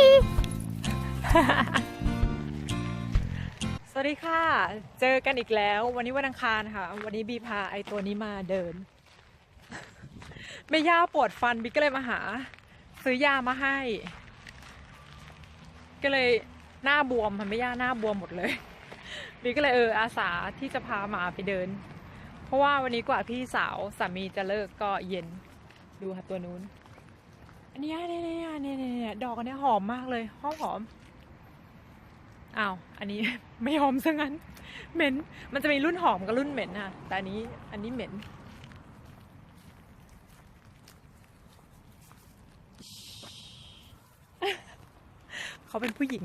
ปีสวัสดีค่ะ เจอกันอีกแล้ว วันนี้วันอังคารค่ะ วันนี้บีพาไอตัวนี้มาเดินแม่ย่าปวดฟันบีก็เลยมาหา ซื้อยามาให้ ก็เลยหน้าบวมค่ะแม่ย่าหน้าบวมหมดเลยบีก็เลยเอออาสาที่จะพามาไปเดิน เพราะว่าวันนี้กว่าพี่สาวสามีจะเลิกก็เย็นดูค่ะตัวนู้น อันเนี้ยเนี่ยเนี่ยเนี่ยเนี่ยเนี่ยดอกอันนี้หอมมากเลยหอมหอมอ้าวอันนี้ไม่หอมซะงั้น เหม็น มันจะมีรุ่นหอมกับรุ่นเหม็นค่ะแต่อันนี้อันนี้เหม็นเขาเป็นผู้หญิง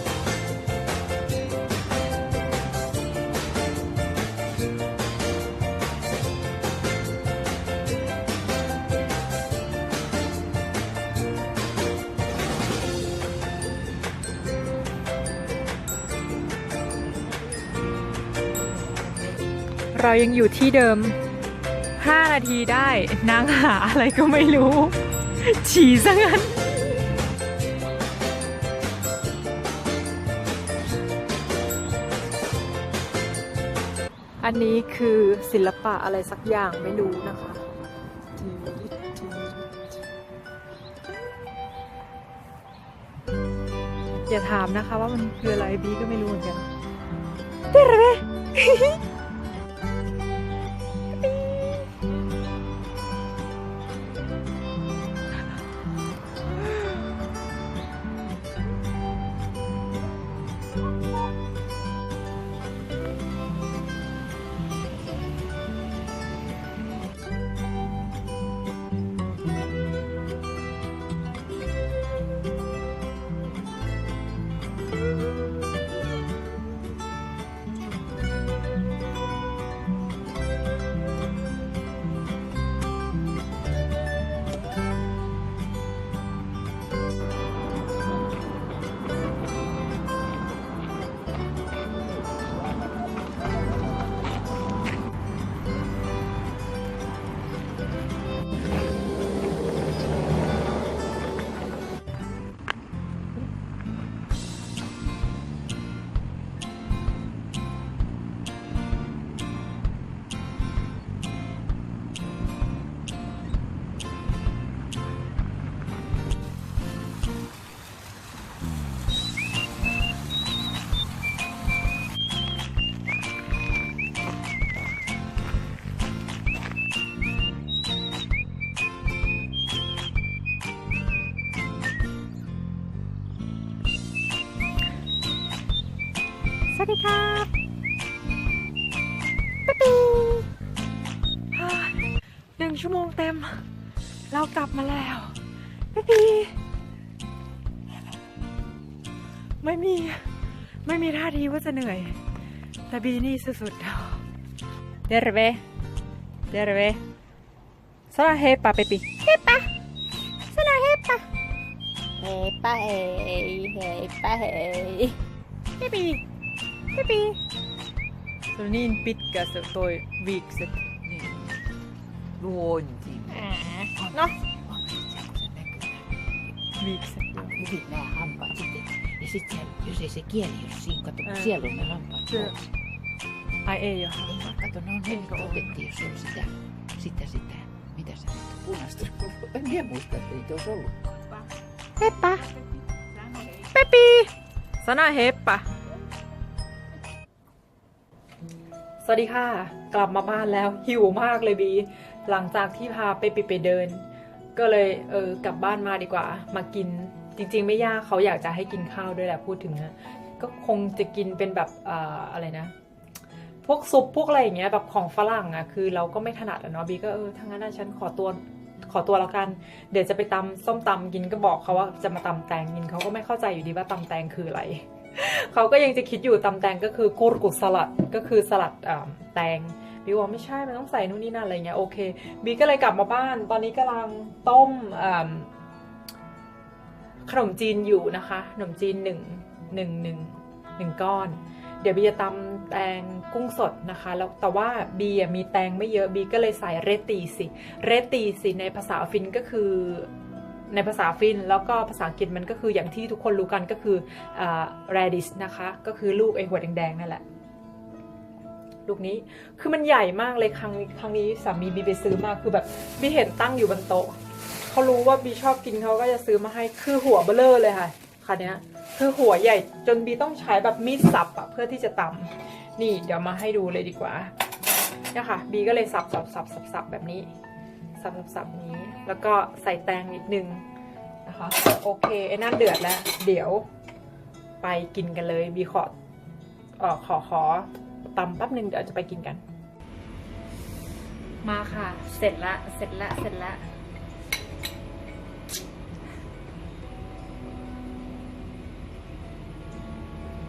เลยก็เลยเรายังอยู่ที่เดิม 5 นาทีได้นางหาอะไรก็ไม่รู้ ฉี่ซะงั้นอันนี้คือศิลปะอะไรสักอย่างไม่รู้นะคะ อย่าถามนะคะว่ามันคืออะไรบีก็ไม่รู้เหมือนกันเต้ระเหนึ่งชั่วโมงเต็ม เรากลับมาแล้วพี่ปีไม่มี ไม่มีท่าทีว่าจะเหนื่อย แต่บีนี่สุดๆเดรเวเดรเวสลาเฮปาเปปิเฮปาสลาเฮปา Heippa hei, heippa hei. เฮปีเฮปีตัวนี้ปิดกับตั Se oli niin pitkä se toi viikset. Niin. Luonti. Mm. No. Viikset. Hyvin nämä hampaat sitten. Ja sitten jos ei se kieli, jos siinä kato, kun siellä on ne hampaat. Se... Ai ei oo hampaat. Kato, ne on Eikö otettiin, jos on sitä, sitä, sitä. Mitä sä nyt punaista? En tiedä muista, että niitä olisi ollutkaan. Heppa! Pepi! Sana heppa! วัสดีค่ะ กลับมาบ้านแล้วหิวมากเลยบี หลังจากที่พาไปปิไปเดิน ก็เลยเออกลับบ้านมาดีกว่า มากินจริง ๆ ไม่ยากเขาอยากจะให้กินข้าวด้วยแหละพูดถึงนะก็คงจะกินเป็นแบบอ่าอะไรนะ พวกซุปพวกอะไรอย่างเงี้ยแบบของฝรั่งอะคือเราก็ไม่ถนัดอะเนาะบีก็เออทั้งนั้นฉันขอตัวขอตัวแล้วกัน เดี๋ยวจะไปตำส้มตำกินก็บอกเขาว่าจะมาตำแตงกินเขาก็ไม่เข้าใจอยู่ดีว่าตำแตงคืออะไร เขาก็ยังจะคิดอยู่ตำแตงก็คือกูรกุสลัดก็คือสลัดแตงบีบอกไม่ใช่ มันต้องใส่นู่นนี่นั่นอะไรเงี้ยโอเคบีก็เลยกลับมาบ้าน ตอนนี้กำลังต้มขนมจีนอยู่นะคะขนมจีนหนึ่งหนึ่งหนึ่งหนึ่งก้อน เดี๋ยวบีจะตำแตงกุ้งสดนะคะแล้วแต่ว่าบีมีแตงไม่เยอะบีก็เลยใส่เรตีสิเรตตีสิในภาษาฟินก็คือ ในภาษาฟินแล้วก็ภาษาอังกฤษมันก็คืออย่างที่ทุกคนรู้กันก็คือ radish นะคะ ก็คือลูกไอหัวแดงๆนั่นแหละลูกนี้คือมันใหญ่มากเลยครั้งครั้งนี้สามีบีไปซื้อมาคือแบบบีเห็นตั้งอยู่บนโต๊ะเขารู้ว่าบีชอบกินเขาก็จะซื้อมาให้คือหัวเบลเลอร์เลยค่ะคันนี้คือหัวใหญ่จนบีต้องใช้แบบมีดสับอะเพื่อที่จะตำนี่เดี๋ยวมาให้ดูเลยดีกว่าเนี่ยค่ะบีก็เลยสับสับสับสับสับแบบนี้ สับสับสับนี้ แล้วก็ใส่แตงนิดนึงนะคะโอเคไอ้นั่นเดือดแล้ว เดี๋ยวไปกินกันเลยบีขอออขอขอตำแป๊บนึงเดี๋ยวจะไปกินกัน มาค่ะ เสร็จละเสร็จละเสร็จละ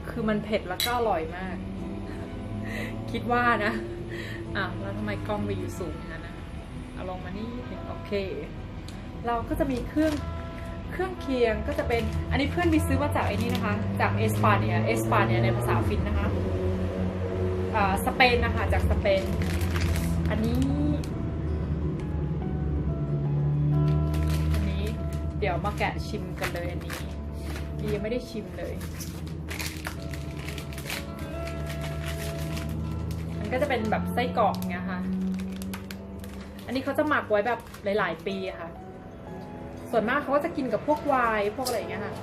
คือมันเผ็ดแล้วก็อร่อยมาก คิดว่านะ อะ แล้วทำไมกล้องไปอยู่สูงงั้นนะ เอาลงมานี่โอเค เราก็จะมีเครื่องเครื่องเคียงก็จะเป็นอันนี้เพื่อนมีซื้อมาจากไอ้นี่นะคะ จากเอสปาเนียเอสปาเนียในภาษาฟินนะคะอ่าสเปนนะคะจากสเปน อันนี้ อันนี้เดี๋ยวมาแกะชิมกันเลยอันนี้ยังไม่ได้ชิมเลย มันก็จะเป็นแบบไส้กรอกเงี้ย อันนี้เขาจะหมักไว้แบบหลาย ๆ ปีอะค่ะ ส่วนมากเขาก็จะกินกับพวกไวน์พวกอะไรอย่างเงี้ยค่ะ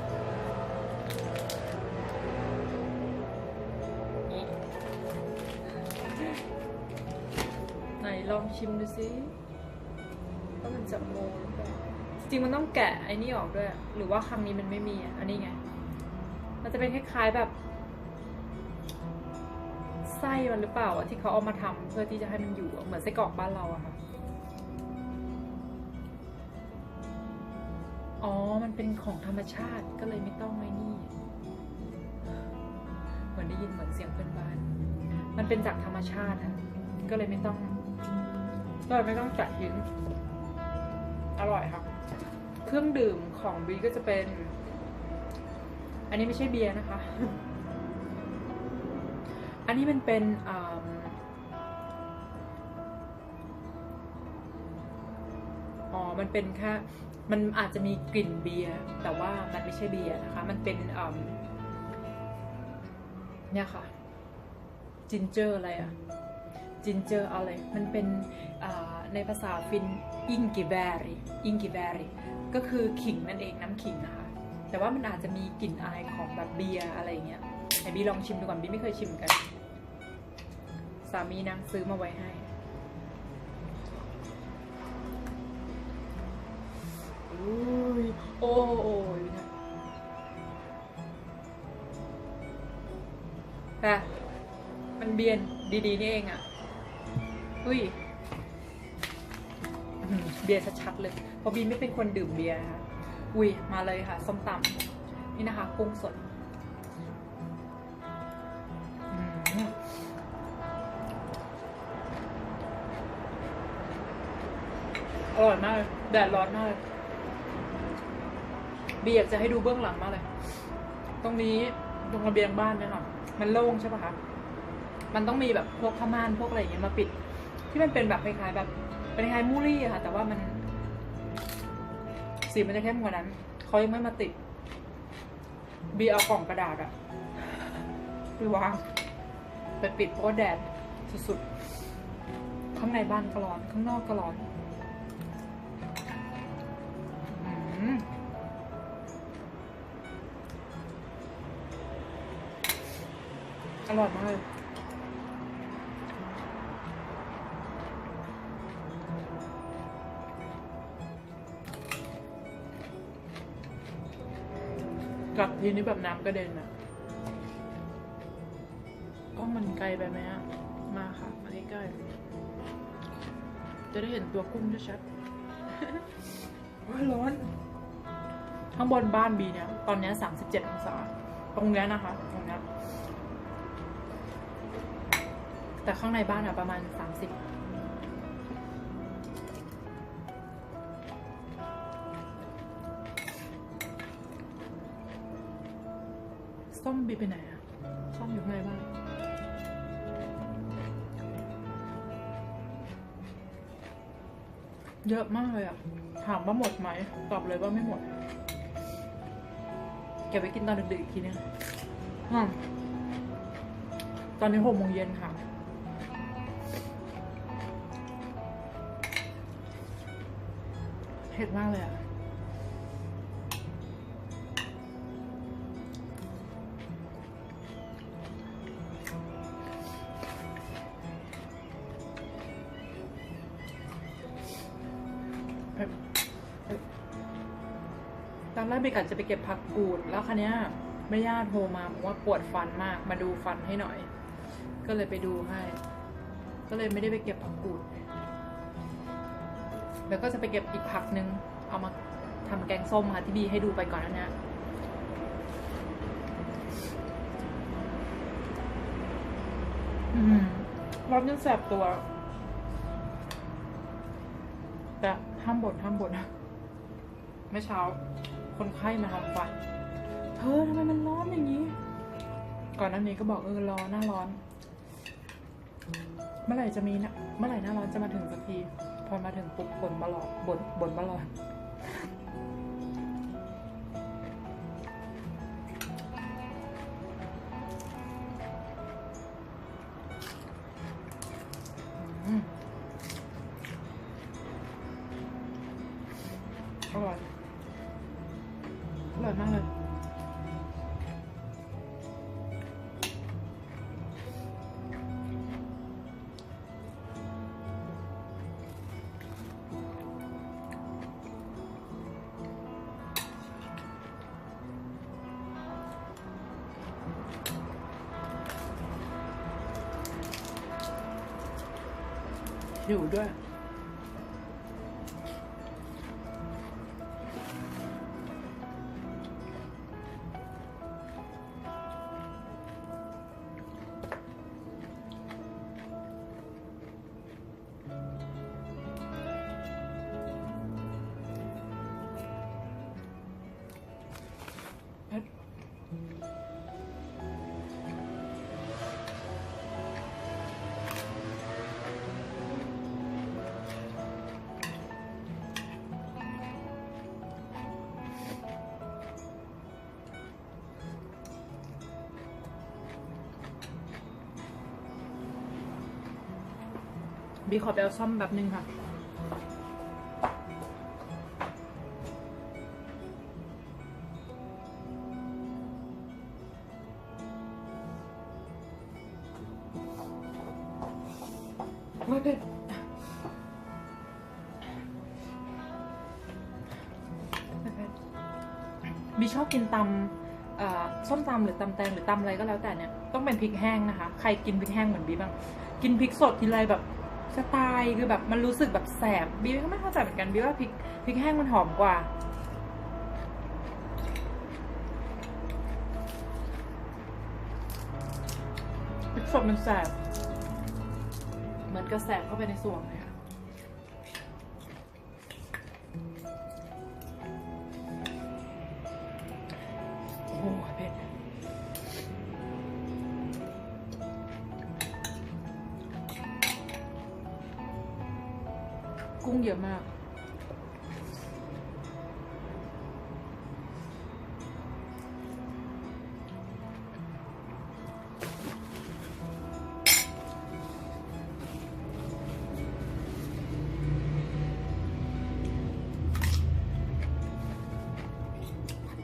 ไหนลองชิมดูสิว่ามันจะโมหรือเปล่าจริงมันต้องแกะไอ้นี่ออกด้วย หรือว่าครั้งนี้มันไม่มีอะอันนี้ไง มันจะเป็นคล้ายๆแบบไส้มันหรือเปล่าอะที่เขาเอามาทำเพื่อที่จะให้มันอยู่อะเหมือนไส้กรอกบ้านเราอะค่ะ อ๋อ มันเป็นของธรรมชาติก็เลยไม่ต้องไอ้นี่ เหมือนได้ยินเหมือนเสียงเพื่อนบ้าน มันเป็นจากธรรมชาติอะก็เลยไม่ต้อง ก็เลยไม่ต้องจัดชิ้นอร่อยค่ะ เครื่องดื่มของบีก็จะเป็น อันนี้ไม่ใช่เบียร์นะคะ อันนี้มันเป็นอ่า มันเป็นแค่มันอาจจะมีกลิ่นเบียร์แต่ว่ามันไม่ใช่เบียร์นะคะ มันเป็นเนี่ยค่ะจินเจอร์อะไรอะจินเจอร์อะไร มันเป็นในภาษาฟินอิงกิเบรีอิงกิเบรีก็คือขิงนั่นเองน้ำขิงนะคะ แต่ว่ามันอาจจะมีกลิ่นอายของแบบเบียร์อะไรเงี้ยไหนบีลองชิมดูก่อนบีไม่เคยชิมกัน สามีนางซื้อมาไว้ให้ แต่มันเบียนดีๆนี่เองอะอุ้ยเบียร์ชัดๆเลยพอบีไม่เป็นคนดื่มเบียร์นะคะอุ้ยมาเลยค่ะส้มตำนี่นะคะกุ้งสดอร่อยมากแดดร้อนมากบีอยากจะให้ดูเบื้องหลังมากเลย ตรงนี้ตรงระเบียงบ้านเนี่ยค่ะ มันโล่งใช่ปะคะ มันต้องมีแบบพวกผ้าม่านพวกอะไรอย่างเงี้ยมาปิด ที่มันเป็นแบบคล้ายๆแบบเป็นคล้ายมูลี่อะค่ะ แต่ว่ามัน สีมันจะเข้มกว่านั้นเขายังไม่มาติด บีเอากล่องกระดาษอะไปวางไปปิดเพราะแดดสุดๆ ข้างในบ้านก็ร้อน ข้างนอกก็ร้อน อืมอร่อยมากเลยกัดทีนี้แบบน้ำกระเด็นอะก็มันไกลไปไหมอะมาค่ะมาใกล้ๆจะได้เห็นตัวกุ้งชัดๆว้ายร้อน ข้างบนบ้านบีเนี่ย ตอนเนี้สามสิบเจ็ดองศา ตรงเนี้ยนะคะ แต่ข้างในบ้านอะประมาณสามสิบส้มบีไปไหนอะส้มอยู่ในบ้านเยอะมากเลยอะถามว่าหมดไหม ตอบเลยว่าไม่หมด เก็บไว้กินตอนดึกๆอีกทีนึงอตอนนี้หกโมงเย็นค่ะ ผ็ดมากเลยอะตอนแรกเบกัดจะไปเก็บผักกูด แล้วคันนี้ยแม่ย่าโทรมาบอกว่าปวดฟันมาก มาดูฟันให้หน่อย ก็เลยไปดูให้ ก็เลยไม่ได้ไปเก็บผักกูด แล้วก็จะไปเก็บอีกผักนึง เอามาทำแกงส้มค่ะที่บีให้ดูไปก่อนหนั้านะอืมร้อนจนแสบตัว แต่ห้ามบ่นห้ามบ่นเมื่อเช้า คนไข้มาทำฟันเธอทำไมมันร้อนอย่างนี้ ก่อนหน้านี้ก็บอกเออร้อนหน้าร้อน เมื่อไหร่จะมีนะเมื่อไหร่หน้าร้อนจะมาถึงสักที พอมาถึงปุ๊บบ่นมาหลอกบ่นบ่นมาหลอก หิวด้ บีขอไปเอาซ่อมแบบนึงค่ะไม่เผ็ดไม่เผ็ดบีชอบกินตำอ่อส้มตำหรือตำแตงหรือตำอะไรก็แล้วแต่เนี่ย ต้องเป็นพริกแห้งนะคะ ใครกินพริกแห้งเหมือนบีบ้าง กินพริกสดทีไรแบบ ไตล์คือแบบมันรู้สึกแบบแสบบีก็ไม่เข้าใจเหมือนกันบีว่าพริกพริกแห้งมันหอมกว่า พริกสดมันแสบเหมือนกระแสบเข้าไปในส่วงเลย เยอะมาก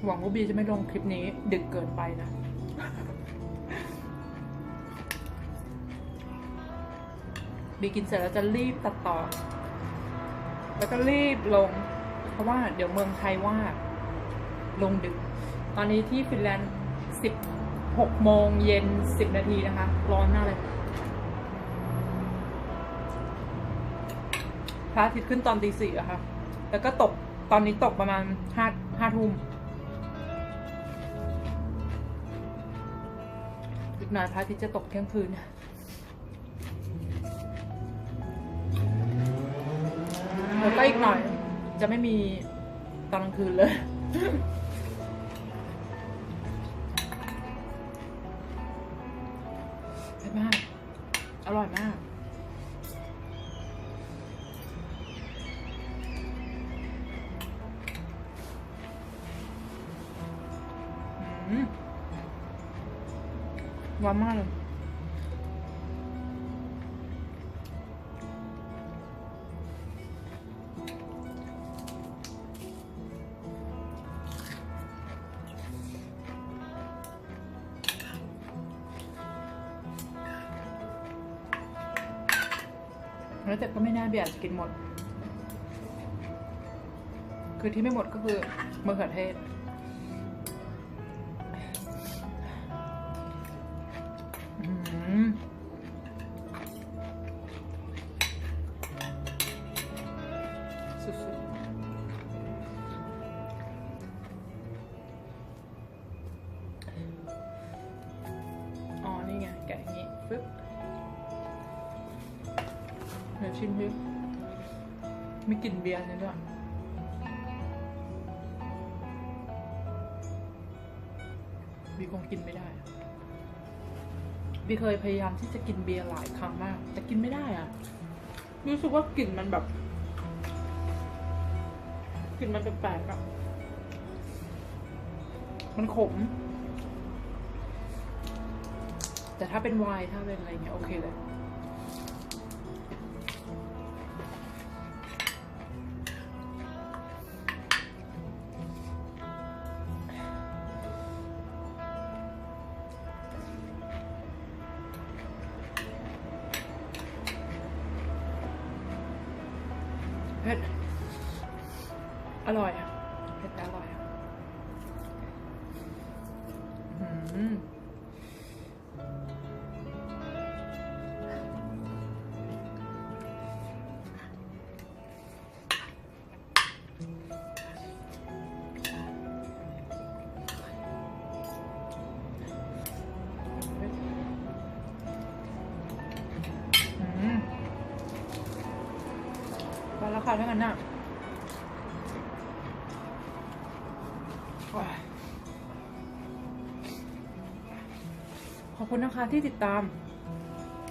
หวังว่าบีจะไม่ลงคลิปนี้ ดึกเกินไปนะ บีกินเสร็จแล้วจะรีบตัดต่อ แล้วก็รีบลง เพราะว่าเดี๋ยวเมืองไทยว่าลงดึก ตอนนี้ที่ฟินแลนด์สิบหกโมงเย็นสิบนาทีนะคะ ร้อนมากเลยพระอาทิตย์ขึ้นตอนตีสี่อะค่ะ แล้วก็ตกตอนนี้ตกประมาณห้าห้าทุ่มอีกหน่อยพระอาทิตย์จะตกเที่ยงคืน ก็อีกหน่อย จะไม่มีตอนกลางคืนเลย แล้วแต่ก็ไม่น่าเบียดจะกินหมด คือที่ไม่หมดก็คือมะเขือเทศ ชิมดิมีกลิ่นเบียร์นี่ด้วยบีคงกินไม่ได้บีเคยพยายามที่จะกินเบียร์หลายครั้งมาก แต่กินไม่ได้อะรู้สึกว่ากลิ่นมันแบบกลิ่นมันแปลกๆอะมันขม แต่ถ้าเป็นไวน์ถ้าเป็นอะไรเงี้ยโอเคเลย ร่อยอะเผ็ดแต่อร่อยอะอืมอืมพอแล้วค่ะถ้างั้นน่ะ คุณนะคะที่ติดตาม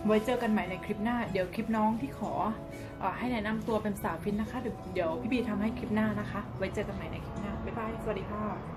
ไว้เจอกันใหม่ในคลิปหน้า เดี๋ยวคลิปน้องที่ขออให้แนะนำตัวเป็นสาวฟินนะคะ เดี๋ยวเดี๋ยวพี่บีทำให้คลิปหน้านะคะ ไว้เจอกันใหม่ในคลิปหน้า บ๊ายบาย สวัสดีค่ะ